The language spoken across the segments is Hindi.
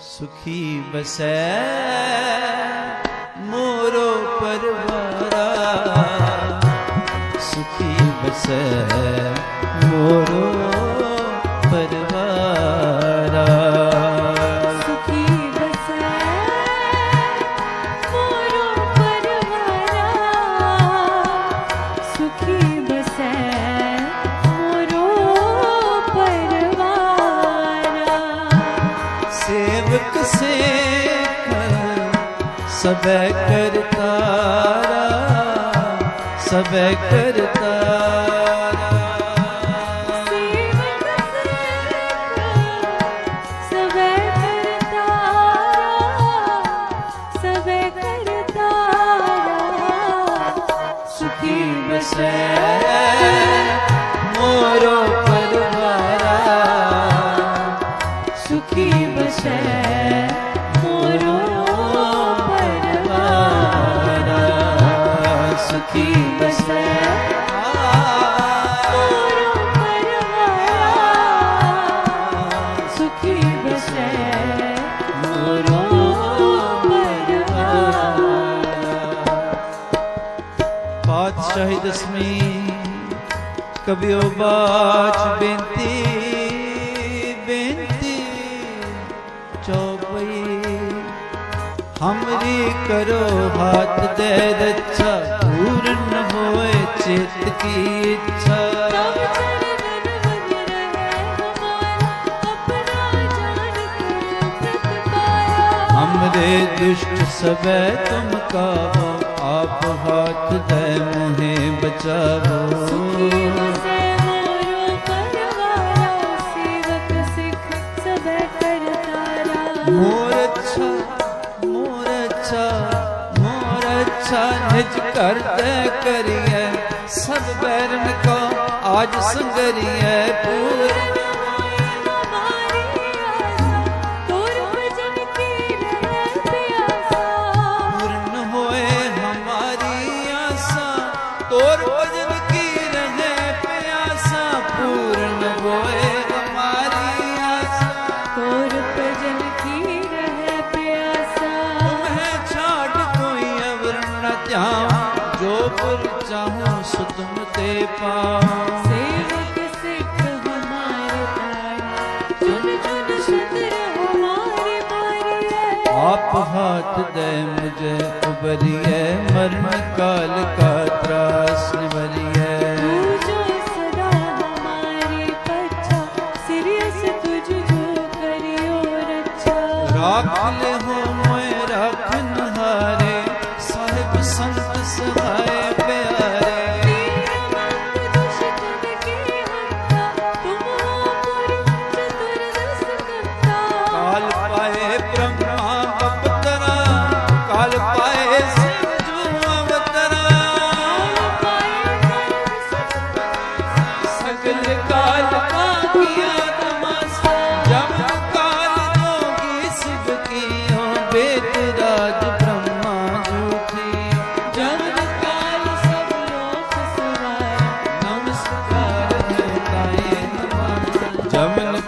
ਸੁਖੀ ਬਸੈ ਮੋਰੋ ਪਰਵਾਰਾ। ਸੁਖੀ ਬਸੈ ਮੋਰੋ ਪਰ ਸਭੈ ਕਰਤਾਰਾ ਸਭੈ ਕਰਤਾਰਾ। रश्मि कभी बाच बेनती बेनती। चौपई, हमरी करो हाथ दे रक्षा अच्छा, पूर्ण होए चित की इच्छा। हमरे दुष्ट सब तुम का हाथ दे मुहे बचावो मोर अच्छा मोर अच्छा मोर अच्छा निज कर दे करिए। सब बैरन का आज संगरिए। पूरा न जो पुर। चाहूँ सो तुम ते पाऊँ आप हाथ दे मुझे उबरिए मरण काल का त्रास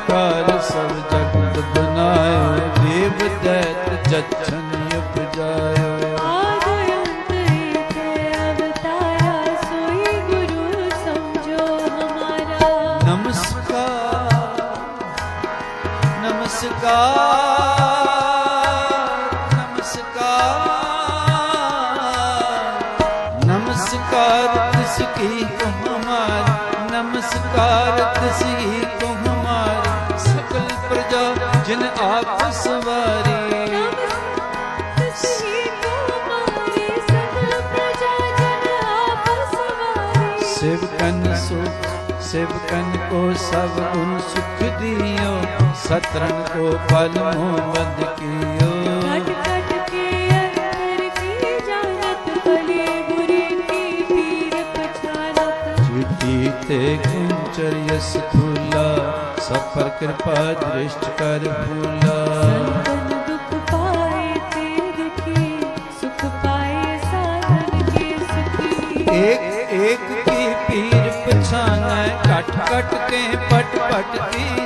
जमन सब जगत बनायो देव दैत जच्छन उपजायो नमस्कार नमस्कार नमस्कार। नमस्कार किसकी को हमार नमस्कार किसी को आप सवारी। सुख को सब गुण सुख दियो सतरन को पल मोहम्मद कियो। ते कुंचर यस फूला सफ़र कृपा दृष्ट कर भूला। दुख पाए सुखी एक एक की पीर पछाना कट कट के पट पट की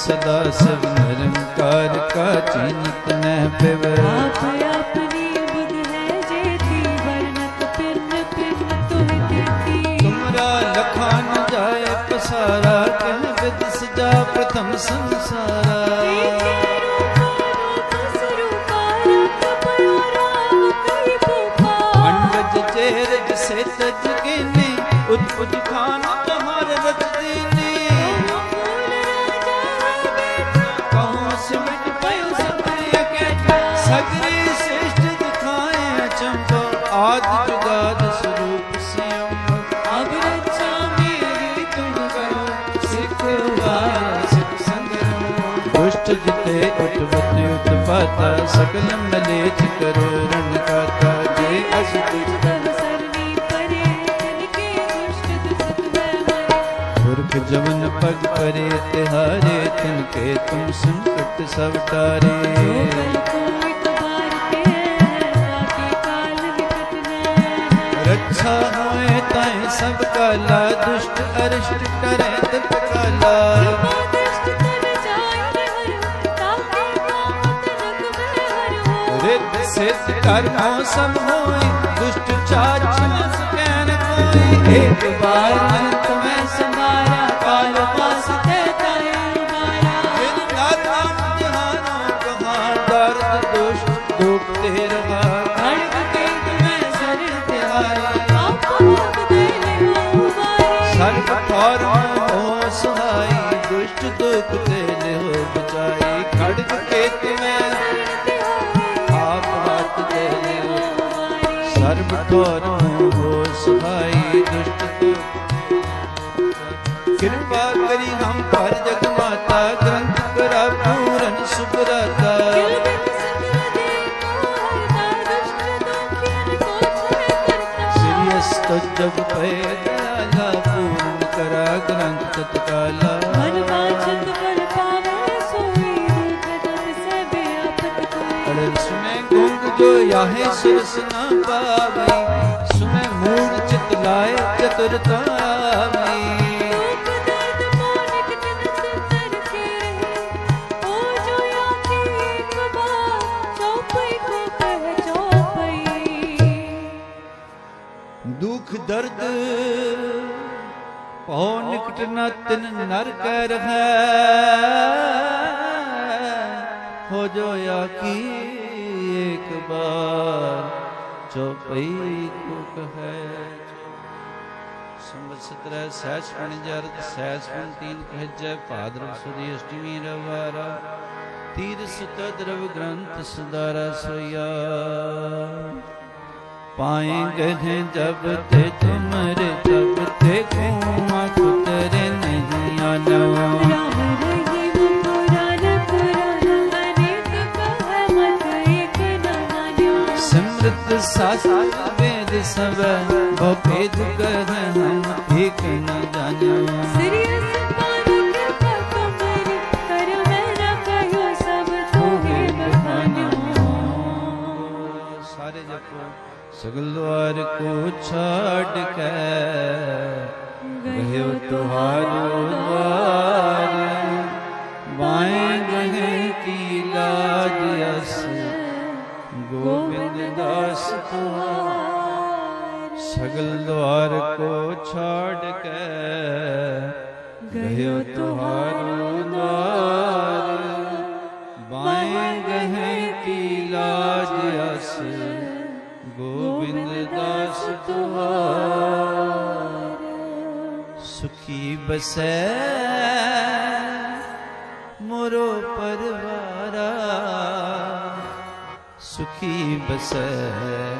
सदा शिव निरंकार का चिन्हित न पिव। तुमरा लखान जाय पसारा कह विद सजा प्रथम संसारा उठवत उत्पाता सकल मलेच करो रण काता जय अस पुरख जवन पग परे तिहारे, तिनके तुम संकट सब है रक्षा होए ताए सब काला दुष्ट अरिष्ट करे तिप काला रिद्ध सिद्ध कर्मों सब होए दुष्ट चाच न सकैन कोई एक सर्व कौरव हो सहाई दुष्ट दुख कृपा करी हम पर जग गुंग जो याहे सुरस न पावई सुने मूड चित लाए चतुरता आई दुख दर्द पौ निकट न तिन नर कर है हो जो या की एक बार चौपाई को कहे संवत सत्रह सहस पण जर्द सहस पण तीन कह जय भाद्रव अष्टमी रवारा तीर सुत द्रव ग्रंथ सुधारा सोया पाएँगे जब ते तुमरे तब ते कुआ कुतरे नहीं आना। वेद सब भेद कर हम एक न जाना। सगल द्वार को छाड़ के गयो तुहारो द्वार बाएँ गहे की लाज गोविंद ਸਗਲ ਦੁਆਰ ਕੋ ਛਾੜ ਕੇ ਗਇਓ ਤੁਹਾਰੂ ਦਵਾਰ ਬਾਏ ਗਹਿ ਕੀ ਲਾਜ ਅਸ, ਗੋਬਿੰਦ ਦਾਸ ਤੁਹਾਰ। ਸੁਖੀ ਬਸੈ, ਮੋਰੋ ਪਰਵਾਰਾ। ਸੁਖੀ ਬਸੈ।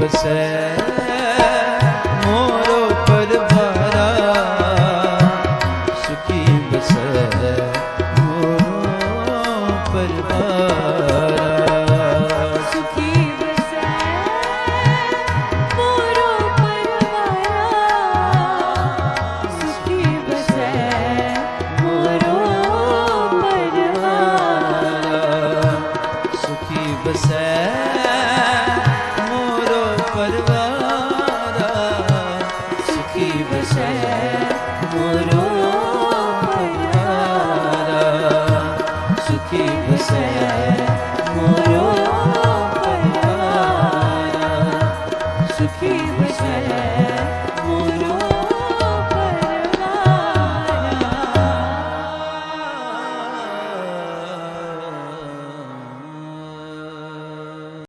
बसे